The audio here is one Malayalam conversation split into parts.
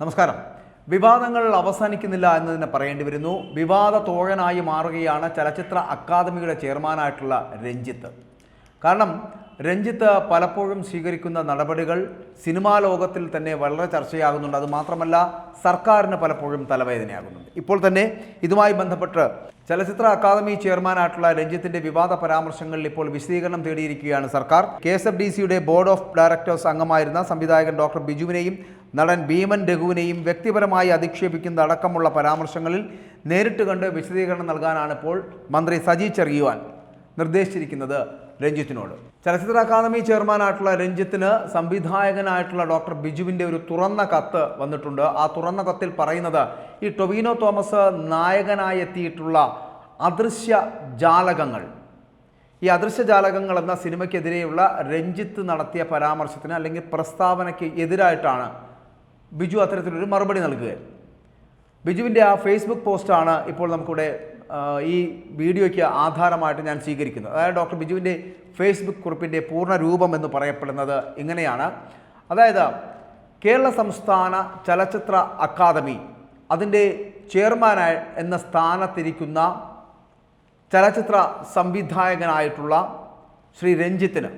നമസ്കാരം. വിവാദങ്ങൾ അവസാനിക്കുന്നില്ല എന്ന് തന്നെ പറയേണ്ടി വരുന്നു. വിവാദ തോഴനായി മാറുകയാണ് ചലച്ചിത്ര അക്കാദമിയുടെ ചെയർമാനായിട്ടുള്ള രഞ്ജിത്ത്. കാരണം രഞ്ജിത്ത് പലപ്പോഴും സ്വീകരിക്കുന്ന നടപടികൾ സിനിമാ ലോകത്തിൽ തന്നെ വളരെ ചർച്ചയാകുന്നുണ്ട്. അത് മാത്രമല്ല സർക്കാരിന് പലപ്പോഴും തലവേദനയാകുന്നുണ്ട്. ഇപ്പോൾ തന്നെ ഇതുമായി ബന്ധപ്പെട്ട് ചലച്ചിത്ര അക്കാദമി ചെയർമാനായിട്ടുള്ള രഞ്ജിത്തിന്റെ വിവാദ പരാമർശങ്ങളിൽ ഇപ്പോൾ വിശദീകരണം തേടിയിരിക്കുകയാണ് സർക്കാർ. കെ എസ് എഫ് ഡി സിയുടെ ബോർഡ് ഓഫ് ഡയറക്ടേഴ്സ് അംഗമായിരുന്ന സംവിധായകൻ ഡോക്ടർ ബിജുവിനെയും നടൻ ഭീമൻ രഘുവിനെയും വ്യക്തിപരമായി അധിക്ഷേപിക്കുന്ന അടക്കമുള്ള പരാമർശങ്ങളിൽ നേരിട്ട് കണ്ട് വിശദീകരണം നൽകാനാണ് ഇപ്പോൾ മന്ത്രി സജി ചെറിയുവാൻ നിർദ്ദേശിച്ചിരിക്കുന്നത്. രഞ്ജിത്തിനോട്. ചലച്ചിത്ര അക്കാദമി ചെയർമാനായിട്ടുള്ള രഞ്ജിത്തിന് സംവിധായകനായിട്ടുള്ള ഡോക്ടർ ബിജുവിന്റെ ഒരു തുറന്ന കത്ത് വന്നിട്ടുണ്ട്. ആ തുറന്ന കത്തിൽ പറയുന്നത് ഈ ടൊവിനോ തോമസ് നായകനായി എത്തിയിട്ടുള്ള അദൃശ്യ ജാലകങ്ങൾ. ഈ അദൃശ്യ ജാലകങ്ങൾ എന്ന സിനിമയ്ക്കെതിരെയുള്ള രഞ്ജിത്ത് നടത്തിയ പരാമർശത്തിന് അല്ലെങ്കിൽ പ്രസ്താവനയ്ക്ക് എതിരായിട്ടാണ് ബിജു അത്തരത്തിലൊരു മറുപടി നൽകുക ബിജുവിന്റെ ആ ഫേസ്ബുക്ക് പോസ്റ്റാണ് ഇപ്പോൾ നമുക്കിവിടെ ഈ വീഡിയോയ്ക്ക് ആധാരമായിട്ട് ഞാൻ സ്വീകരിക്കുന്നത് അതായത് ഡോക്ടർ ബിജുവിന്റെ ഫേസ്ബുക്ക് കുറിപ്പിന്റെ പൂർണ രൂപം എന്ന് പറയപ്പെടുന്നത് ഇങ്ങനെയാണ്. അതായത് കേരള സംസ്ഥാന ചലച്ചിത്ര അക്കാദമി അതിന്റെ ചെയർമാനായ എന്ന സ്ഥാനത്തിരിക്കുന്ന ചലച്ചിത്ര സംവിധായകനായിട്ടുള്ള ശ്രീ രഞ്ജിത്തിന്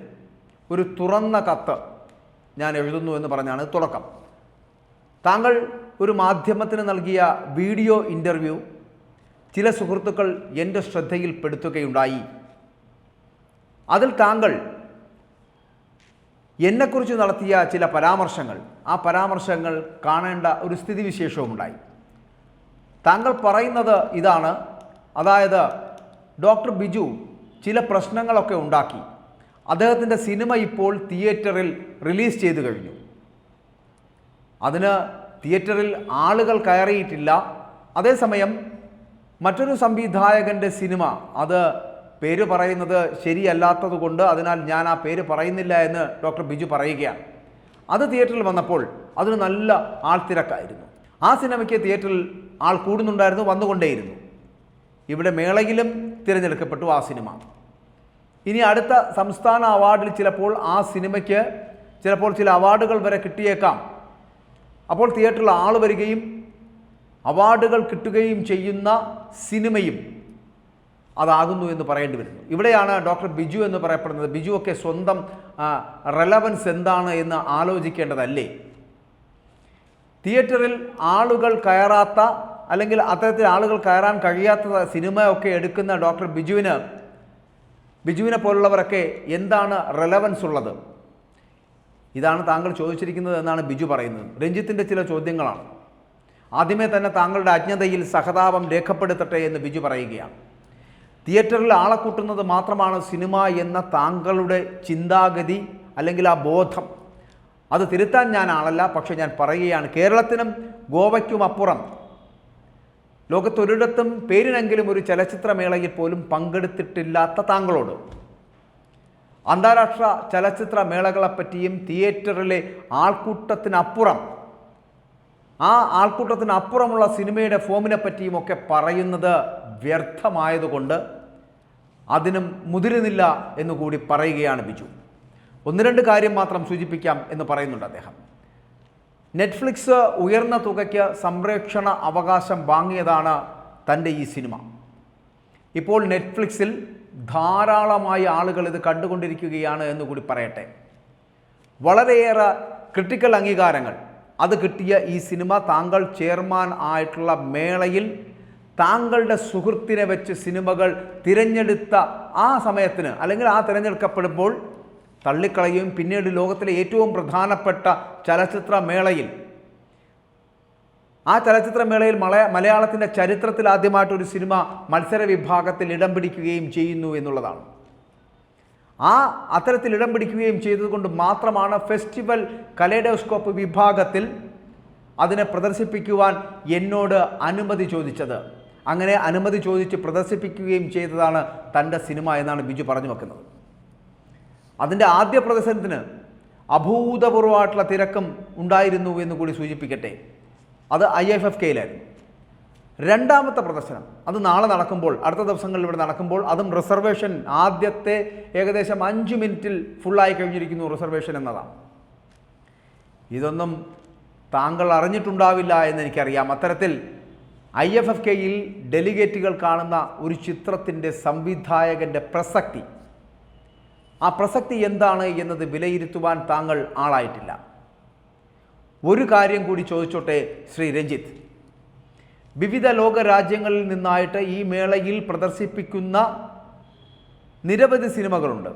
ഒരു തുറന്ന കത്ത് ഞാൻ എഴുതുന്നു എന്ന് പറഞ്ഞാണ് തുടക്കം. താങ്കൾ ഒരു മാധ്യമത്തിന് നൽകിയ വീഡിയോ ഇന്റർവ്യൂ ചില സുഹൃത്തുക്കൾ എന്റെ ശ്രദ്ധയിൽപ്പെടുത്തുകയുണ്ടായി. അതിൽ താങ്കൾ എന്നെക്കുറിച്ച് നടത്തിയ ചില പരാമർശങ്ങൾ. ആ പരാമർശങ്ങൾ കാണേണ്ട ഒരു സ്ഥിതിവിശേഷവുമുണ്ടായി. താങ്കൾ പറയുന്നത് ഇതാണ്. അതായത് ഡോക്ടർ ബിജു ചില പ്രശ്നങ്ങളൊക്കെ ഉണ്ടാക്കി. അദ്ദേഹത്തിന്റെ സിനിമ ഇപ്പോൾ തിയേറ്ററിൽ റിലീസ് ചെയ്തു കഴിഞ്ഞു. അതിന് തിയേറ്ററിൽ ആളുകൾ കയറിയിട്ടില്ല. അതേസമയം മറ്റൊരു സംവിധായകന്റെ സിനിമ. അത് പേര് പറയുന്നത് ശരിയല്ലാത്തത് കൊണ്ട് അതിനാൽ ഞാൻ ആ പേര് പറയുന്നില്ല എന്ന് ഡോക്ടർ ബിജു പറയുകയാണ്. അത് തിയേറ്ററിൽ വന്നപ്പോൾ അതിന് നല്ല ആൾത്തിരക്കായിരുന്നു ആ സിനിമയ്ക്ക് തിയേറ്ററിൽ ആൾ കൂടുന്നുണ്ടായിരുന്നു വന്നുകൊണ്ടേയിരുന്നു. ഇവിടെ മേളയിലും തിരഞ്ഞെടുക്കപ്പെട്ടു ആ സിനിമ. ഇനി അടുത്ത സംസ്ഥാന അവാർഡിൽ ചിലപ്പോൾ ആ സിനിമയ്ക്ക് ചിലപ്പോൾ ചില അവാർഡുകൾ വരെ കിട്ടിയേക്കാം. അപ്പോൾ തിയേറ്ററിൽ ആൾ വരികയും അവാർഡുകൾ കിട്ടുകയും ചെയ്യുന്ന സിനിമയും അതാകുന്നു എന്ന് പറയേണ്ടി വരുന്നു. ഇവിടെയാണ് ഡോക്ടർ ബിജു എന്ന് പറയപ്പെടുന്നത്. ബിജു ഒക്കെ സ്വന്തം റെലവൻസ് എന്താണ് എന്ന് ആലോചിക്കേണ്ടതല്ലേ? തിയേറ്ററിൽ ആളുകൾ കയറാത്ത അല്ലെങ്കിൽ അത്തരത്തിൽ ആളുകൾ കയറാൻ കഴിയാത്ത സിനിമയൊക്കെ എടുക്കുന്ന ഡോക്ടർ ബിജുവിന് ബിജുവിനെ പോലുള്ളവരൊക്കെ എന്താണ് റെലവൻസ് ഉള്ളത്? ഇതാണ് താങ്കൾ ചോദിച്ചിരിക്കുന്നത് എന്നാണ് ബിജു പറയുന്നത്. രഞ്ജിത്തിന്റെ ചില ചോദ്യങ്ങളാണ്. ആദ്യമേ തന്നെ താങ്കളുടെ അജ്ഞതയിൽ സഹതാപം രേഖപ്പെടുത്തട്ടെ എന്ന് ബിജു പറയുകയാണ്. തിയേറ്ററിൽ ആളെ കൂട്ടുന്നത് മാത്രമാണ് സിനിമ എന്ന താങ്കളുടെ ചിന്താഗതി അല്ലെങ്കിൽ ആ ബോധം. അത് തിരുത്താൻ ഞാൻ ആളല്ല പക്ഷേ ഞാൻ പറയുകയാണ് കേരളത്തിനും ഗോവയ്ക്കും അപ്പുറം. ലോകത്തൊരിടത്തും പേരിനെങ്കിലും ഒരു ചലച്ചിത്രമേളയിൽ പോലും പങ്കെടുത്തിട്ടില്ലാത്ത താങ്കളോട്. അന്താരാഷ്ട്ര ചലച്ചിത്ര മേളകളെപ്പറ്റിയും തിയേറ്ററിലെ ആൾക്കൂട്ടത്തിനപ്പുറം ആ ആൾക്കൂട്ടത്തിനപ്പുറമുള്ള സിനിമയുടെ ഫോമിനെ പറ്റിയും ഒക്കെ പറയുന്നത് വ്യർത്ഥമായതുകൊണ്ട് അതിനും മുതിരുന്നില്ല എന്നുകൂടി പറയുകയാണ് ബിജു. ഒന്ന് രണ്ട് കാര്യം മാത്രം സൂചിപ്പിക്കാം എന്ന് പറയുന്നുണ്ട് അദ്ദേഹം. നെറ്റ്ഫ്ലിക്സ് ഉയർന്ന തുകയ്ക്ക് സംരക്ഷണ അവകാശം വാങ്ങിയതാണ് തന്റെ ഈ സിനിമ. ഇപ്പോൾ നെറ്റ്ഫ്ലിക്സിൽ ധാരാളമായി ആളുകൾ ഇത് കണ്ടുകൊണ്ടിരിക്കുകയാണ് എന്നുകൂടി പറയട്ടെ. വളരെയേറെ ക്രിട്ടിക്കൽ അംഗീകാരങ്ങൾ അത് കിട്ടിയ ഈ സിനിമ താങ്കൾ ചെയർമാൻ ആയിട്ടുള്ള മേളയിൽ താങ്കളുടെ സുഹൃത്തിനെ വെച്ച് സിനിമകൾ തിരഞ്ഞെടുത്ത ആ സമയത്തിന് അല്ലെങ്കിൽ ആ തിരഞ്ഞെടുക്കപ്പെടുമ്പോൾ തള്ളിക്കളയും പിന്നീട് ലോകത്തിലെ ഏറ്റവും പ്രധാനപ്പെട്ട ചലച്ചിത്ര മേളയിൽ ആ ചലച്ചിത്രമേളയിൽ മലയ മലയാളത്തിന്റെ ചരിത്രത്തിൽ ആദ്യമായിട്ട് ഒരു സിനിമ മത്സര വിഭാഗത്തിൽ ഇടം പിടിക്കുകയും ചെയ്യുന്നു എന്നുള്ളതാണ്. ആ അത്തരത്തിൽ ഇടം പിടിക്കുകയും ചെയ്തതുകൊണ്ട് മാത്രമാണ് ഫെസ്റ്റിവൽ കലേഡോസ്കോപ്പ് വിഭാഗത്തിൽ അതിനെ പ്രദർശിപ്പിക്കുവാൻ എന്നോട് അനുമതി ചോദിച്ചത്. അങ്ങനെ അനുമതി ചോദിച്ച് പ്രദർശിപ്പിക്കുകയും ചെയ്തതാണ് തന്റെ സിനിമ എന്നാണ് ബിജു പറഞ്ഞു വെക്കുന്നത്. അതിന്റെ ആദ്യ പ്രദർശനത്തിന് അഭൂതപൂർവമായിട്ടുള്ള തിരക്കും ഉണ്ടായിരുന്നു എന്ന് കൂടി സൂചിപ്പിക്കട്ടെ. അത് ഐ എഫ് എഫ് കെയിലായിരുന്നു. രണ്ടാമത്തെ പ്രദർശനം. അത് നാളെ നടക്കുമ്പോൾ അടുത്ത ദിവസങ്ങളിൽ ഇവിടെ നടക്കുമ്പോൾ അതും റിസർവേഷൻ ആദ്യത്തെ ഏകദേശം അഞ്ച് മിനിറ്റിൽ ഫുള്ളായി കഴിഞ്ഞിരിക്കുന്നു റിസർവേഷൻ എന്നതാണ്. ഇതൊന്നും താങ്കൾ അറിഞ്ഞിട്ടുണ്ടാവില്ല എന്ന് എനിക്കറിയാം. അത്തരത്തിൽ ഐ എഫ് എഫ് കെയിൽ ഡെലിഗേറ്റുകൾ കാണുന്ന ഒരു ചിത്രത്തിന്റെ സംവിധായകന്റെ പ്രസക്തി. ആ പ്രസക്തി എന്താണ് എന്നത് വിലയിരുത്തുവാൻ താങ്കൾ ആളായിട്ടില്ല. ഒരു കാര്യം കൂടി ചോദിച്ചോട്ടെ ശ്രീ രഞ്ജിത്ത്? വിവിധ ലോക രാജ്യങ്ങളിൽ നിന്നായിട്ട് ഈ മേളയിൽ പ്രദർശിപ്പിക്കുന്ന നിരവധി സിനിമകളുണ്ട്.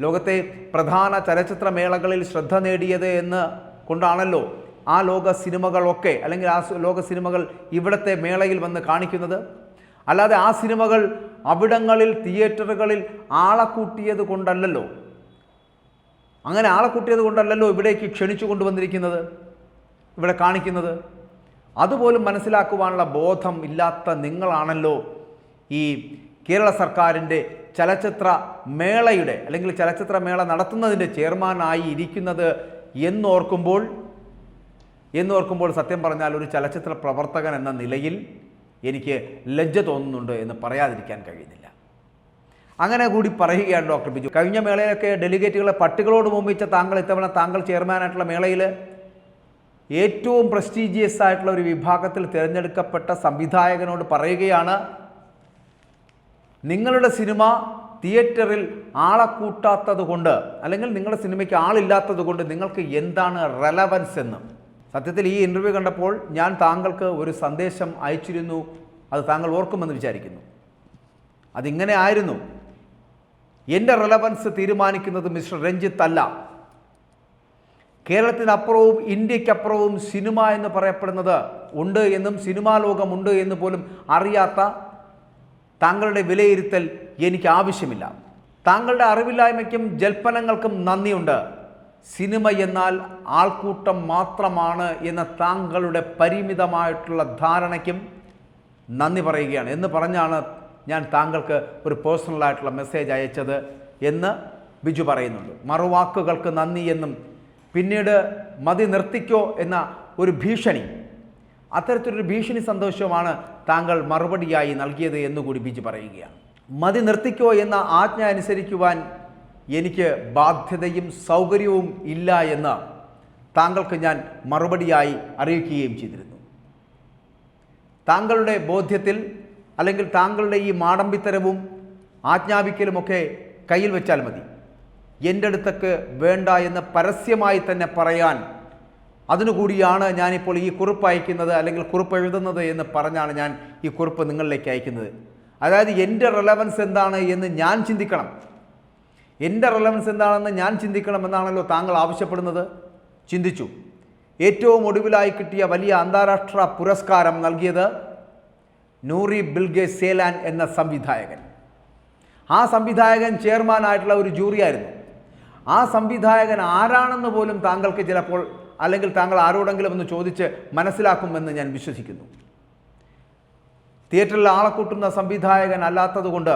ലോകത്തെ പ്രധാന ചലച്ചിത്ര മേളകളിൽ ശ്രദ്ധ നേടിയത് എന്ന് കൊണ്ടാണല്ലോ ആ ലോക സിനിമകളൊക്കെ അല്ലെങ്കിൽ ആ ലോക സിനിമകൾ ഇവിടുത്തെ മേളയിൽ വന്ന് കാണിക്കുന്നത്. അല്ലാതെ ആ സിനിമകൾ അവിടങ്ങളിൽ തിയേറ്ററുകളിൽ ആളെ കൂട്ടിയത് കൊണ്ടല്ലല്ലോ. അങ്ങനെ ആളെ കൂട്ടിയത് കൊണ്ടല്ലല്ലോ ഇവിടേക്ക് ക്ഷണിച്ചു കൊണ്ടുവന്നിരിക്കുന്നത് ഇവിടെ കാണിക്കുന്നത്. അതുപോലും മനസ്സിലാക്കുവാനുള്ള ബോധം ഇല്ലാത്ത നിങ്ങളാണല്ലോ ഈ കേരള സർക്കാരിന്റെ ചലച്ചിത്ര മേളയുടെ അല്ലെങ്കിൽ ചലച്ചിത്ര മേള നടത്തുന്നതിന്റെ ചെയർമാനായി ഇരിക്കുന്നത് എന്നോർക്കുമ്പോൾ എന്നോർക്കുമ്പോൾ സത്യം പറഞ്ഞാൽ ഒരു ചലച്ചിത്ര പ്രവർത്തകൻ എന്ന നിലയിൽ എനിക്ക് ലജ്ജ തോന്നുന്നുണ്ട് എന്ന് പറയാതിരിക്കാൻ കഴിയുന്നില്ല. അങ്ങനെ കൂടി പറയുകയാണ് ഡോക്ടർ ബിജു. കഴിഞ്ഞ മേളയിലൊക്കെ ഡെലിഗേറ്റുകളെ പട്ടികളോട് മുമ്പിച്ച താങ്കൾ ഇത്തവണ താങ്കൾ ചെയർമാനായിട്ടുള്ള മേളയിൽ ഏറ്റവും പ്രസ്റ്റീജിയസ് ആയിട്ടുള്ള ഒരു വിഭാഗത്തിൽ തിരഞ്ഞെടുക്കപ്പെട്ട സംവിധായകനോട് പറയുകയാണ് നിങ്ങളുടെ സിനിമ തിയേറ്ററിൽ ആളെ കൂട്ടാത്തത് കൊണ്ട് അല്ലെങ്കിൽ നിങ്ങളുടെ സിനിമയ്ക്ക് ആളില്ലാത്തത് കൊണ്ട് നിങ്ങൾക്ക് എന്താണ് റെലവൻസ് എന്ന്? സത്യത്തിൽ ഈ ഇന്റർവ്യൂ കണ്ടപ്പോൾ ഞാൻ താങ്കൾക്ക് ഒരു സന്ദേശം അയച്ചിരുന്നു. അത് താങ്കൾ ഓർക്കുമെന്ന് വിചാരിക്കുന്നു. അതിങ്ങനെ ആയിരുന്നു. എന്റെ റെലവൻസ് തീരുമാനിക്കുന്നത് മിസ്റ്റർ രഞ്ജിത്ത് അല്ല. കേരളത്തിനപ്പുറവും ഇന്ത്യക്കപ്പുറവും സിനിമ എന്ന് പറയപ്പെടുന്നത് ഉണ്ട് എന്നും സിനിമാ ലോകമുണ്ട് എന്ന് പോലും അറിയാത്ത താങ്കളുടെ വിലയിരുത്തൽ എനിക്ക് ആവശ്യമില്ല. താങ്കളുടെ അറിവില്ലായ്മയ്ക്കും ജൽപ്പനങ്ങൾക്കും നന്ദിയുണ്ട്. സിനിമ എന്നാൽ ആൾക്കൂട്ടം മാത്രമാണ് എന്ന താങ്കളുടെ പരിമിതമായിട്ടുള്ള ധാരണയ്ക്കും നന്ദി പറയുകയാണ്. എന്ന് പറഞ്ഞാണ് ഞാൻ താങ്കൾക്ക് ഒരു പേഴ്സണലായിട്ടുള്ള മെസ്സേജ് അയച്ചത് എന്ന് ബിജു പറയുന്നുണ്ട്. മറുവാക്കുകൾക്ക് നന്ദി എന്നും പിന്നീട് മതി നിർത്തിക്കോ എന്ന ഒരു ഭീഷണി. അത്തരത്തിലൊരു ഭീഷണി സന്തോഷമാണ് താങ്കൾ മറുപടിയായി നൽകിയത് എന്നുകൂടി ബിജു പറയുകയാണ്. മതി നിർത്തിക്കോ എന്ന ആജ്ഞ അനുസരിക്കുവാൻ എനിക്ക് ബാധ്യതയും സൗകര്യവും ഇല്ല എന്ന് താങ്കൾക്ക് ഞാൻ മറുപടിയായി അറിയിക്കുകയും ചെയ്തിരുന്നു. താങ്കളുടെ ബോധ്യത്തിൽ അല്ലെങ്കിൽ താങ്കളുടെ ഈ മാടമ്പിത്തരവും ആജ്ഞാപിക്കലുമൊക്കെ കയ്യിൽ വെച്ചാൽ മതി. എന്റെ അടുത്തേക്ക് വേണ്ട എന്ന് പരസ്യമായി തന്നെ പറയാൻ. അതിനുകൂടിയാണ് ഞാനിപ്പോൾ ഈ കുറിപ്പ് അയക്കുന്നത് അല്ലെങ്കിൽ കുറിപ്പ് എഴുതുന്നത് എന്ന് പറഞ്ഞാണ് ഞാൻ ഈ കുറിപ്പ് നിങ്ങളിലേക്ക് അയക്കുന്നത്. അതായത് എന്റെ റിലവൻസ് എന്താണ് എന്ന് ഞാൻ ചിന്തിക്കണം. എന്റെ റിലവൻസ് എന്താണെന്ന് ഞാൻ ചിന്തിക്കണം എന്നാണല്ലോ താങ്കൾ ആവശ്യപ്പെടുന്നത്? ചിന്തിച്ചു. ഏറ്റവും ഒടുവിലായി കിട്ടിയ വലിയ അന്താരാഷ്ട്ര പുരസ്കാരം നൽകിയത് നൂറി ബിൽഗെ സേലാൻ എന്ന സംവിധായകൻ. ആ സംവിധായകൻ ചെയർമാനായിട്ടുള്ള ഒരു ജൂറിയായിരുന്നു. ആ സംവിധായകൻ ആരാണെന്ന് പോലും താങ്കൾക്ക് ചിലപ്പോൾ അല്ലെങ്കിൽ താങ്കൾ ആരോടെങ്കിലും ഒന്ന് ചോദിച്ച് മനസ്സിലാക്കുമെന്ന് ഞാൻ വിശ്വസിക്കുന്നു. തിയേറ്ററിൽ ആളെ കൂട്ടുന്ന സംവിധായകൻ അല്ലാത്തതുകൊണ്ട്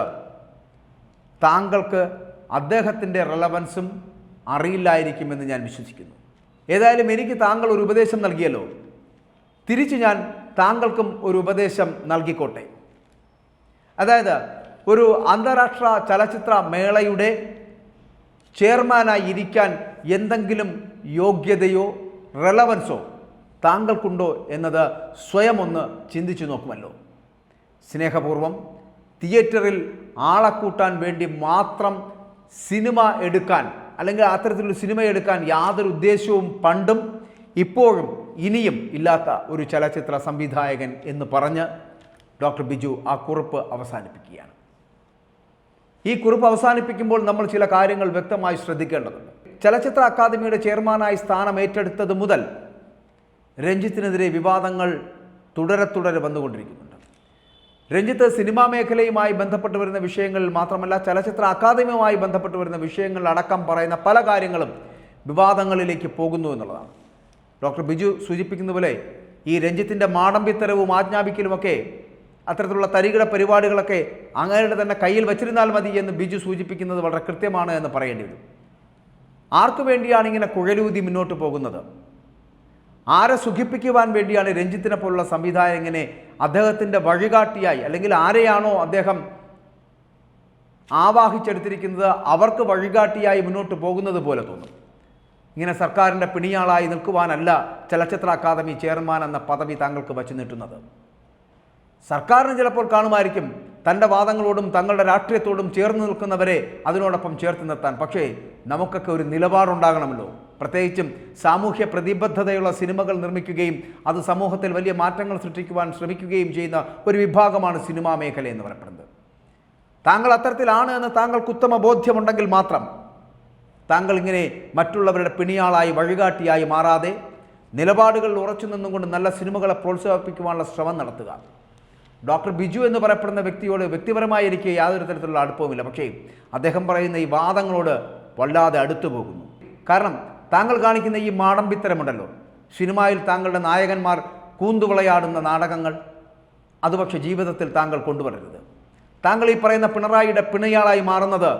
താങ്കൾക്ക് അദ്ദേഹത്തിന്റെ റെലവൻസും അറിയില്ലായിരിക്കുമെന്ന് ഞാൻ വിശ്വസിക്കുന്നു. ഏതായാലും എനിക്ക് താങ്കൾ ഒരു ഉപദേശം നൽകിയല്ലോ. തിരിച്ച് ഞാൻ താങ്കൾക്കും ഒരു ഉപദേശം നൽകിക്കോട്ടെ. അതായത് ഒരു അന്താരാഷ്ട്ര ചലച്ചിത്ര മേളയുടെ ചെയർമാനായി ഇരിക്കാൻ എന്തെങ്കിലും യോഗ്യതയോ റെലവൻസോ താങ്കൾക്കുണ്ടോ എന്നത് സ്വയം ഒന്ന് ചിന്തിച്ചു നോക്കുമല്ലോ. സ്നേഹപൂർവം തിയേറ്ററിൽ ആളെ കൂട്ടാൻ വേണ്ടി മാത്രം സിനിമ എടുക്കാൻ അല്ലെങ്കിൽ അത്തരത്തിലൊരു സിനിമ എടുക്കാൻ യാതൊരു ഉദ്ദേശവും പണ്ടും ഇപ്പോഴും ഇനിയും ഇല്ലാത്ത ഒരു ചലച്ചിത്ര സംവിധായകൻ എന്ന് പറഞ്ഞ് ഡോക്ടർ ബിജു ആ കുറിപ്പ് അവസാനിപ്പിക്കുകയാണ്. ഈ കുറിപ്പ് അവസാനിപ്പിക്കുമ്പോൾ നമ്മൾ ചില കാര്യങ്ങൾ വ്യക്തമായി ശ്രദ്ധിക്കേണ്ടതുണ്ട്. ചലച്ചിത്ര അക്കാദമിയുടെ ചെയർമാനായി സ്ഥാനം ഏറ്റെടുത്തത് മുതൽ രഞ്ജിത്തിനെതിരെ വിവാദങ്ങൾ തുടരെ തുടരെ വന്നുകൊണ്ടിരിക്കുന്നുണ്ട്. രഞ്ജിത്ത് സിനിമാ മേഖലയുമായി ബന്ധപ്പെട്ട് വരുന്ന വിഷയങ്ങളിൽ മാത്രമല്ല ചലച്ചിത്ര അക്കാദമിയുമായി ബന്ധപ്പെട്ട് വരുന്ന വിഷയങ്ങളിൽ അടക്കം പറയുന്ന പല കാര്യങ്ങളും വിവാദങ്ങളിലേക്ക് പോകുന്നു എന്നുള്ളതാണ്. ഡോക്ടർ ബിജു സൂചിപ്പിക്കുന്ന പോലെ ഈ രഞ്ജിത്തിന്റെ മാടമ്പിത്തരവും ആജ്ഞാപിക്കലുമൊക്കെ അത്തരത്തിലുള്ള തരികിട പരിപാടികളൊക്കെ അങ്ങയുടെ തന്നെ കയ്യിൽ വച്ചിരുന്നാൽ മതി എന്ന് ബിജു സൂചിപ്പിക്കുന്നത് വളരെ കൃത്യമാണ് എന്ന് പറയേണ്ടി വരും. ആർക്കു വേണ്ടിയാണ് ഇങ്ങനെ കുഴലൂതി മുന്നോട്ട് പോകുന്നത്? ആരെ സുഖിപ്പിക്കുവാൻ വേണ്ടിയാണ് രഞ്ജിത്തിനെ പോലുള്ള സംവിധായകൻ ഇങ്ങനെ അദ്ദേഹത്തിന്റെ വഴികാട്ടിയായി അല്ലെങ്കിൽ ആരെയാണോ അദ്ദേഹം ആവാഹിച്ചെടുത്തിരിക്കുന്നത് അവർക്ക് വഴികാട്ടിയായി മുന്നോട്ട് പോകുന്നത് പോലെ തോന്നും. ഇങ്ങനെ സർക്കാരിന്റെ പിണിയാളായി നിൽക്കുവാനല്ല ചലച്ചിത്ര അക്കാദമി ചെയർമാൻ എന്ന പദവി താങ്കൾക്ക് വച്ചു നീട്ടുന്നത്. സർക്കാരിന് ചിലപ്പോൾ കാണുമായിരിക്കും. തന്റെ വാദങ്ങളോടും തങ്ങളുടെ രാഷ്ട്രീയത്തോടും ചേർന്ന് നിൽക്കുന്നവരെ അതിനോടൊപ്പം ചേർത്ത് നിർത്താൻ. പക്ഷേ നമുക്കൊക്കെ ഒരു നിലപാടുണ്ടാകണമല്ലോ. പ്രത്യേകിച്ചും സാമൂഹ്യ പ്രതിബദ്ധതയുള്ള സിനിമകൾ നിർമ്മിക്കുകയും അത് സമൂഹത്തിൽ വലിയ മാറ്റങ്ങൾ സൃഷ്ടിക്കുവാൻ ശ്രമിക്കുകയും ചെയ്യുന്ന ഒരു വിഭാഗമാണ് സിനിമാ മേഖല എന്ന് പറയപ്പെടുന്നത്. താങ്കൾ അത്തരത്തിലാണ് എന്ന് താങ്കൾക്ക് ഉത്തമ ബോധ്യമുണ്ടെങ്കിൽ മാത്രം താങ്കൾ ഇങ്ങനെ മറ്റുള്ളവരുടെ പിണിയാളായി വഴികാട്ടിയായി മാറാതെ നിലപാടുകളിൽ ഉറച്ചു നിന്നുകൊണ്ട് നല്ല സിനിമകളെ പ്രോത്സാഹിപ്പിക്കുവാനുള്ള ശ്രമം നടത്തുക. ഡോക്ടർ ബിജു എന്ന് പറയപ്പെടുന്ന വ്യക്തിയോട് വ്യക്തിപരമായി എനിക്ക് യാതൊരു തരത്തിലുള്ള അടുപ്പവുമില്ല. പക്ഷേ അദ്ദേഹം പറയുന്ന ഈ വാദങ്ങളോട് വല്ലാതെ അടുത്തു പോകുന്നു. കാരണം താങ്കൾ കാണിക്കുന്ന ഈ മാടമ്പിത്തരമുണ്ടല്ലോ. സിനിമയിൽ താങ്കളുടെ നായകന്മാർ കൂന്തുവിളയാടുന്ന നാടകങ്ങൾ അത് പക്ഷേ ജീവിതത്തിൽ താങ്കൾ കൊണ്ടുവരരുത്. താങ്കൾ ഈ പറയുന്ന പിണറായിയുടെ പിണയാളായി മാറുന്നത്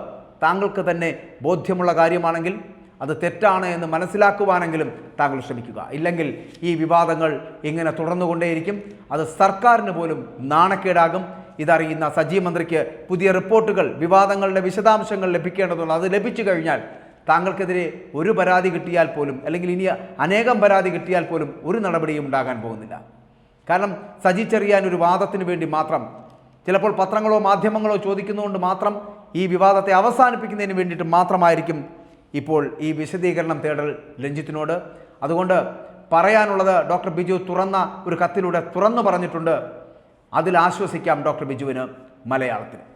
താങ്കൾക്ക് തന്നെ ബോധ്യമുള്ള കാര്യമാണെങ്കിൽ അത് തെറ്റാണ് എന്ന് മനസ്സിലാക്കുവാനെങ്കിലും താങ്കൾ ശ്രമിക്കുക. ഇല്ലെങ്കിൽ ഈ വിവാദങ്ങൾ ഇങ്ങനെ തുടർന്നുകൊണ്ടേയിരിക്കും. അത് സർക്കാരിന് പോലും നാണക്കേടാകും. ഇതറിയുന്ന സജി മന്ത്രിക്ക് പുതിയ റിപ്പോർട്ടുകൾ വിവാദങ്ങളുടെ വിശദാംശങ്ങൾ ലഭിക്കേണ്ടതുണ്ട്. അത് ലഭിച്ചു കഴിഞ്ഞാൽ താങ്കൾക്കെതിരെ ഒരു പരാതി കിട്ടിയാൽ പോലും അല്ലെങ്കിൽ ഇനി അനേകം പരാതി കിട്ടിയാൽ പോലും ഒരു നടപടിയും ഉണ്ടാകാൻ പോകുന്നില്ല. കാരണം സജി ചെറിയാൻ ഒരു വാദത്തിന് വേണ്ടി മാത്രം ചിലപ്പോൾ പത്രങ്ങളോ മാധ്യമങ്ങളോ ചോദിക്കുന്നതുകൊണ്ട് മാത്രം ഈ വിവാദത്തെ അവസാനിപ്പിക്കുന്നതിന് വേണ്ടിയിട്ട് മാത്രമായിരിക്കും ഇപ്പോൾ ഈ വിശദീകരണം തേടൽ രഞ്ജിത്തിനോട്. അതുകൊണ്ട് പറയാനുള്ളത് ഡോക്ടർ ബിജു തുറന്ന ഒരു കത്തിലൂടെ തുറന്നു പറഞ്ഞിട്ടുണ്ട്. അതിൽ ആശ്വസിക്കാം ഡോക്ടർ ബിജുവിന് മലയാളത്തിൽ